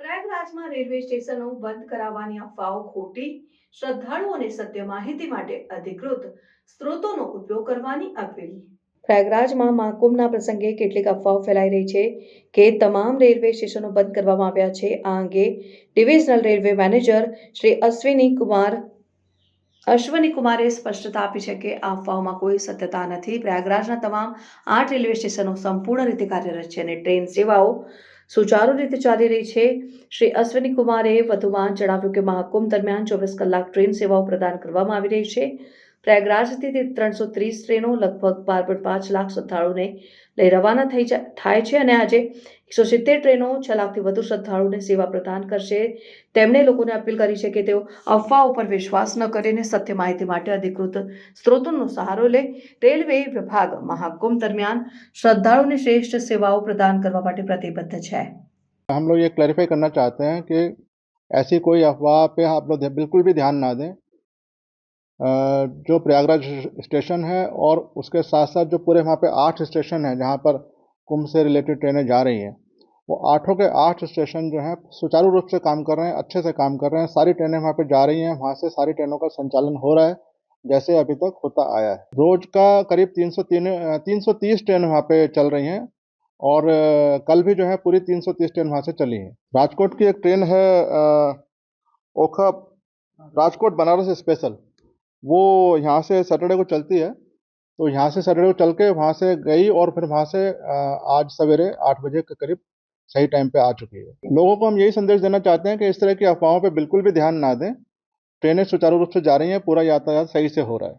પ્રયાગરાજમાં railway સ્ટેશનો બંધ કરાવવાની અફવાઓ ખોટી શ્રદ્ધાળુઓને સત્ય માહિતી માટે અધિકૃત સ્ત્રોતોનો ઉપયોગ કરવાની અપીલ. પ્રયાગરાજમાં મહાકુંભના પ્રસંગે કેટલીક અફવાઓ ફેલાઈ રહી છે કે તમામ રેલવે સ્ટેશનો બંધ કરવામાં આવ્યા છે. આ અંગે divisional railway manager Shri Ashwini Kumar Ashwani કુમારે સ્પષ્ટતા આપી છે કે આ અફવાઓમાં કોઈ સત્યતા નથી. પ્રયાગરાજના તમામ આઠ રેલવે સ્ટેશનો સંપૂર્ણ રીતે કાર્યરત છે અને ટ્રેન સેવાઓ સુચારુ રીતે ચાલી રહી છે. શ્રી અશ્વિની કુમારે વધુમાં જણાવ્યું કે મહાકુંભ દરમિયાન ચોવીસ કલાક ટ્રેન સેવાઓ પ્રદાન કરવામાં આવી રહી છે. પ્રયાગરાજથી ત્રણસો ત્રીસ ટ્રેનો લગભગ બાર પોઈન્ટ પાંચ લાખ શ્રદ્ધાળુઓને લઈ રવાના થઈ જા- થાય છે અને આજે એકસો સિત્તેર ટ્રેનો છ લાખથી વધુ શ્રદ્ધાળુઓને સેવા પ્રદાન કરશે તેમણે લોકોને અપીલ કરી છે કે તેઓ અફવાઓ પર વિશ્વાસ ન કરીને સત્ય માહિતી માટે અધિકૃત સ્ત્રોતોનો સહારો લે રેલવે વિભાગ મહાકુંભ દરમિયાન શ્રદ્ધાળુઓને શ્રેષ્ઠ સેવાઓ પ્રદાન કરવા માટે પ્રતિબદ્ધ છે हम लोग ये क्लैरिफाई करना चाहते हैं कि ऐसी कोई अफवाह पे आप लोग ध्या- बिल्कुल भी ध्यान ना दें अ, जो प्रयागराज स्टेशन है और उसके साथ साथ जो पूरे वहाँ पे आठ स्टेशन हैं जहाँ पर कुंभ से रिलेटेड ट्रेनें जा रही हैं, वो आठों के आठ स्टेशन जो हैं सुचारू रूप से काम कर रहे हैं, अच्छे से काम कर रहे हैं। सारी ट्रेनें वहाँ पे जा रही हैं, वहाँ से सारी ट्रेनों का संचालन हो रहा है, जैसे अभी तक होता आया है। रोज का करीब तीन सौ तीन तीन सौ तीस ट्रेन वहाँ पे चल रही हैं और कल भी जो है पूरी 330 ट्रेन वहाँ से चली है। राजकोट की एक ट्रेन है ओखा, राजकोट बनारस स्पेशल। वो यहाँ से सैटरडे को चलती है। तो यहाँ से सैटरडे को चल के वहाँ से गई और फिर वहाँ से आज सवेरे आठ बजे के करीब सही टाइम पे आ चुकी है। लोगों को हम यही संदेश देना चाहते हैं कि इस तरह की अफवाहों पे बिल्कुल भी ध्यान ना दें। ट्रेनें सुचारू रूप से जा रही हैं, पूरा यातायात सही से हो रहा है।